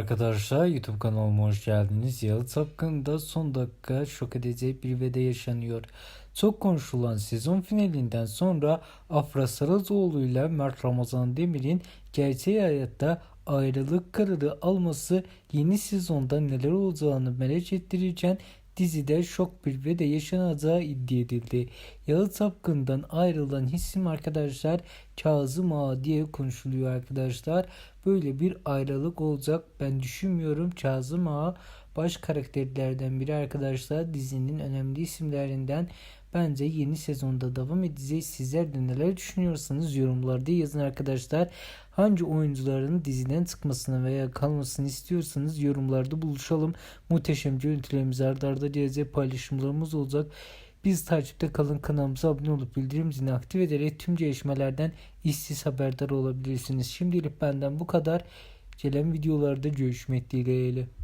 arkadaşlar YouTube kanalıma hoş geldiniz. Yalı hakkında son dakika şok edici bir veda yaşanıyor. Çok konuşulan sezon finalinden sonra Afra Saracoğlu ile Mert Ramazan Demir'in gerçek hayatta ayrılık kararı alması yeni sezonda neler olacağını merak ettirirken dizide şok bir veda yaşanacağı iddia edildi. Yalı Tapkın'dan ayrılan isim arkadaşlar Kazım Ağa diye konuşuluyor arkadaşlar. Böyle bir ayrılık olacak ben düşünmüyorum. Kazım Ağa baş karakterlerden biri arkadaşlar. Dizinin önemli isimlerinden. Bence yeni sezonda devam edecek. Sizler de neler düşünüyorsanız yorumlarda yazın arkadaşlar. Hangi oyuncuların diziden çıkmasını veya kalmasını istiyorsanız yorumlarda buluşalım. Muhteşem görüntülerimiz arda arda gelecek paylaşımlarımız olacak. Biz takipte kalın kanalımıza abone olup bildirim zilini aktif ederek tüm gelişmelerden işsiz haberdar olabilirsiniz. Şimdilik benden bu kadar. Gelen videolarda görüşmek dileğiyle.